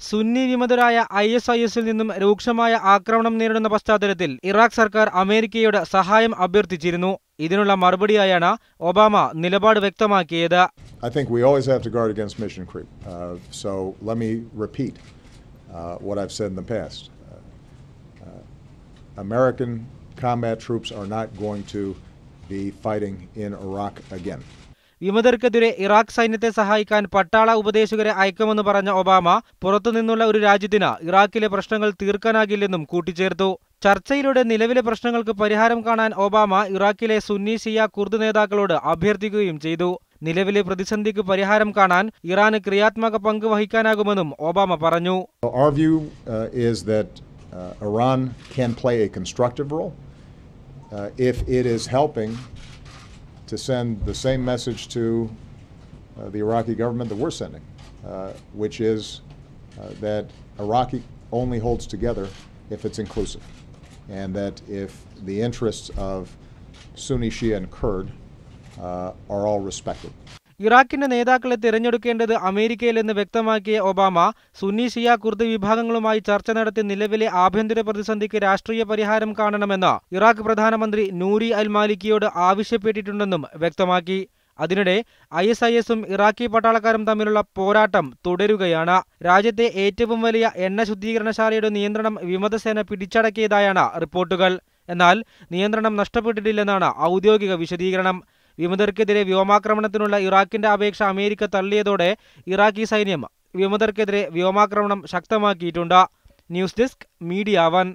സുന്നി വിമതരായ I S I എസിൽ നിന്നും രൂക്ഷമായ ആക്രമണം നേരിടുന്ന പശ്ചാത്തലത്തിൽ ഇറാഖ് സർക്കാർ അമേരിക്കയുടെ സഹായം അഭ്യർത്ഥിച്ചിരുന്നു ഇതിനുള്ള മറുപടിയായാണ് ഒബാമ നിലപാട് വ്യക്തമാക്കിയത് I think we always have to guard against mission creep. Uh, so let me repeat uh, what I've said in the past. Uh, uh, American combat troops are not going to be fighting in Iraq again. വിമതർക്കെതിരെ Iraq സൈന്യത്തെ സഹായിക്കാൻ പട്ടാള ഉപദേശകരെ അയക്കുമെന്ന് പറഞ്ഞ Obama പുറത്തുനിന്നുള്ള ഒരു രാജ്യത്തിന് ഇറാഖിലെ പ്രശ്നങ്ങൾ തീർക്കാനാകില്ലെന്നും കൂട്ടിച്ചേർത്തു. ചർച്ചയിലൂടെ നിലവിലെ പ്രശ്നങ്ങൾക്ക് പരിഹാരം കാണാൻ ഒബാമ ഇറാഖിലെ സുന്നി ഷിയ കുർദ് നേതാക്കളോട് അഭ്യർത്ഥിക്കുകയും ചെയ്തു. നിലവിലെ പ്രതിസന്ധിക്ക് പരിഹാരം കാണാൻ ഇറാന് ക്രിയാത്മക പങ്ക് വഹിക്കാനാകുമെന്നും ഒബാമ പറഞ്ഞു. Uh, uh, Iran can play a constructive role. Uh, if it is helping to send the same message to uh, the Iraqi government that we're sending, uh, which is uh, that Iraqi only holds together if it's inclusive, and that if the interests of Sunni, Shia, and Kurd uh, are all respected. ഇറാഖിന്റെ നേതാക്കളെ തിരഞ്ഞെടുക്കേണ്ടത് അമേരിക്കയിലെന്ന് വ്യക്തമാക്കിയ Obama സുന്നി ഷിയ Kurd വിഭാഗങ്ങളുമായി ചർച്ച നടത്തി നിലവിലെ ആഭ്യന്തര പ്രതിസന്ധിക്ക് രാഷ്ട്രീയ പരിഹാരം കാണണമെന്ന് ഇറാഖ് പ്രധാനമന്ത്രി നൂരി അൽ മാലിക്കിയോട് ആവശ്യപ്പെട്ടിട്ടുണ്ടെന്നും വ്യക്തമാക്കി. അതിനിടെ ഐ എസ് ഐ എസും ഇറാഖി പട്ടാളക്കാരും തമ്മിലുള്ള പോരാട്ടം തുടരുകയാണ്. രാജ്യത്തെ ഏറ്റവും വലിയ എണ്ണ ശുദ്ധീകരണശാലയുടെ നിയന്ത്രണം വിമതസേന പിടിച്ചടക്കിയതായാണ് റിപ്പോർട്ടുകൾ. എന്നാൽ നിയന്ത്രണം നഷ്ടപ്പെട്ടിട്ടില്ലെന്നാണ് ഔദ്യോഗിക വിശദീകരണം. വിമതർക്കെതിരെ വ്യോമാക്രമണത്തിനുള്ള ഇറാഖിന്റെ അപേക്ഷ അമേരിക്ക തള്ളിയതോടെ ഇറാഖി സൈന്യം വിമതർക്കെതിരെ വ്യോമാക്രമണം ശക്തമാക്കിയിട്ടുണ്ട്. News desk media one.